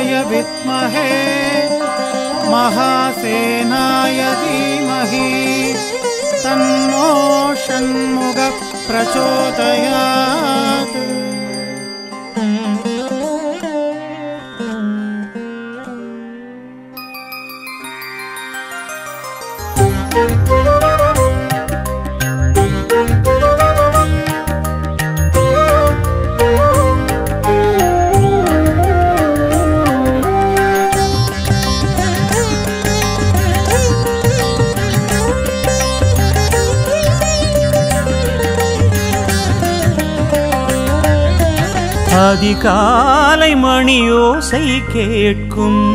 रुद्राय विद्महे। महासेनाय धीमहि। तन्नो षण्मुगः प्रचोदयात् அதிகாலை மணியோசை கேட்கும்.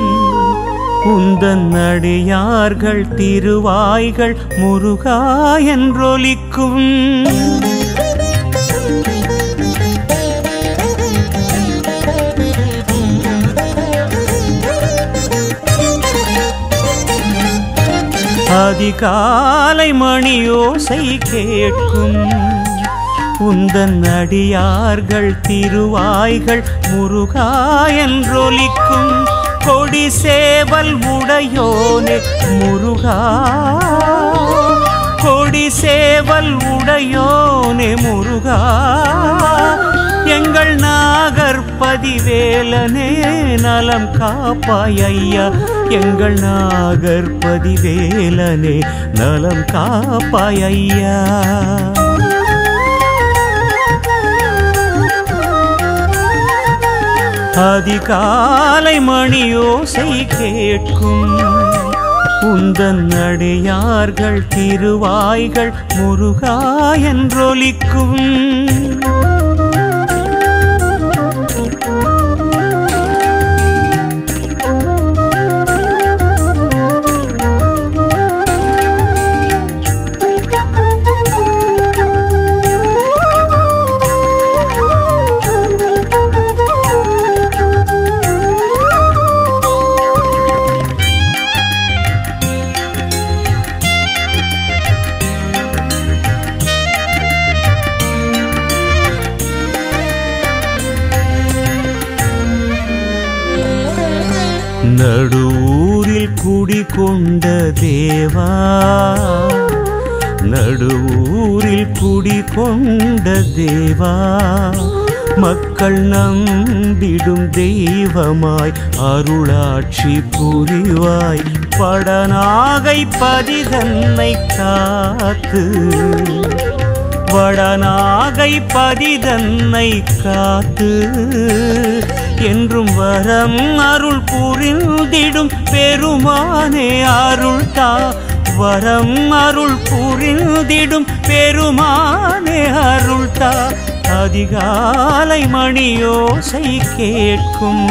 உந்தன் அடியார்கள் திருவாய்கள் முருகா என்றொலிக்கும். அதிகாலை மணியோசை கேட்கும். உந்தன் அடியார்கள் திருவாய்கள் முருகா என்றொலிக்கும் கொடி சேவல் உடையோனே முருகா. கொடி சேவல் உடையோனே முருகா. எங்கள் நாகற்பதிவேலனே நலம் காப்பாய் ஐயா எங்கள் நாகற்பதிவேலனே நலம் காப்பாய் ஐயா அதிகாலை மணியோசை கேட்கும். உந்தன் அடியார்கள் திருவாய்கள் முருகா என்றொலிக்கும். கொண்ட தேவா நடுவூரில் குடி கொண்ட தேவா மக்கள் நம்பிடும் தெய்வமாய் அருளாட்சி புரிவாய். படநாகை பதிதன்னை காத்து வடநாகை பதிதன்னை காத்து என்றும் வரம் அருள் புரிந்திடும் பெருமானே அருள் தா வரம் அருள் புரிந்திடும் பெருமானே அருள் தா. அதிகாலை மணியோசை கேட்கும்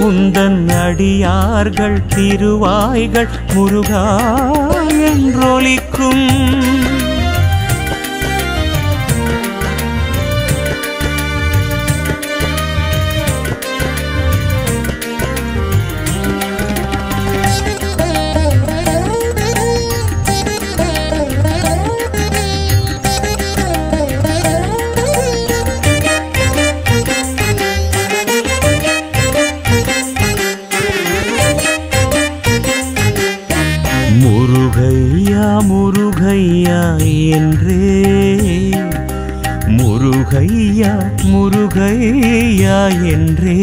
உந்தன் அடியார்கள் திருவாய்கள் முருகா என்றொலிக்கும். முருகையா முருகையா என்றே.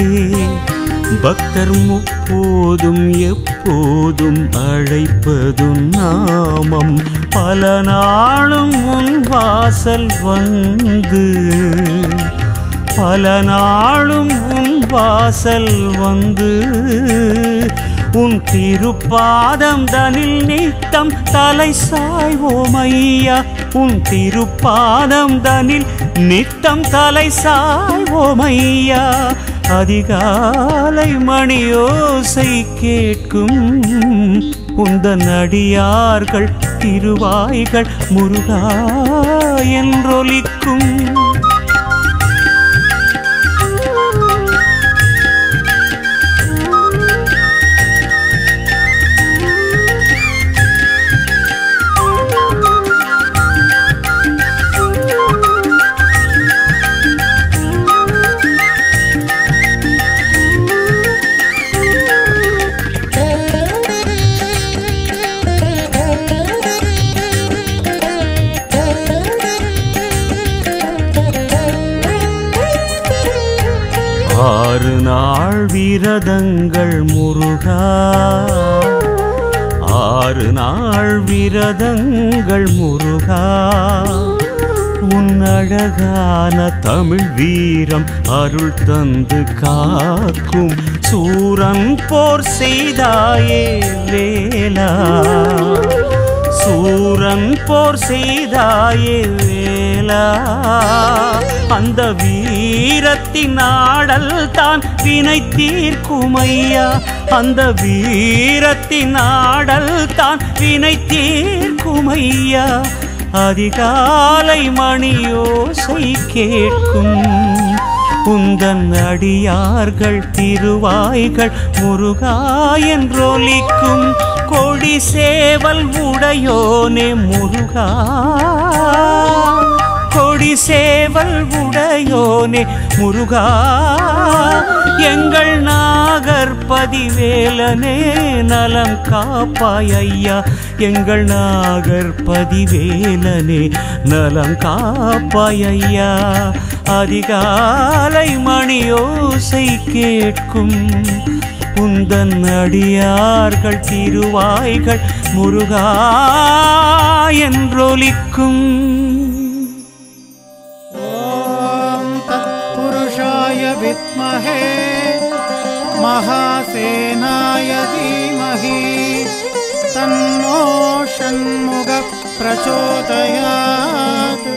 பக்தர் முப்போதும் எப்போதும் அழைப்பதும் நாமம். பல நாளும் உன் வாசல் வந்து பல நாளும் உன் வாசல் வந்து உன் திருப்பாதம் தனில் நித்தம் தலை சாய்வோம் ஐயா உன் திருப்பாதம் தனில் நித்தம் தலை சாய்வோம் ஐயா அதிகாலை மணியோசை கேட்கும் உந்த அடியார்கள் திருவாய்கள் முருகா என்றொலிக்கும். ஆறு நாள் விரதங்கள் முருகா. ஆறு நாள் விரதங்கள் முருகா. உன் அழகான தமிழ் வீரம் அருள் தந்து காக்கும் சூரன் போர் செய்தாயே வேலா சூரன் போர் செய்தாயே வேலா அந்த வீரத்தின் ஆடல் தான் வினை தீர்க்குமையா. அந்த வீரத்தின் ஆடல் தான் வினை தீர்க்குமையா. அதிகாலை மணியோசை கேட்கும். உந்தன் அடியார்கள் திருவாய்கள் முருகா என்றொலிக்கும் கொடி சேவல் உடையோனே முருகா. கொடி சேவல் உடையோனே முருகா எங்கள் நாகர்பதிவேலனே நலம் காப்பாய் ஐயா எங்கள் நாகர்பதிவேலனே நலம் காப்பாய் ஐயா அதிகாலை மணியோசை கேட்கும் உந்தன் அடியார்கள் திருவாய்கள் முருகா என்றொலிக்கும். विद्महे महासेनाय धीमहि तन्नो षण्मुगः प्रचोदयात्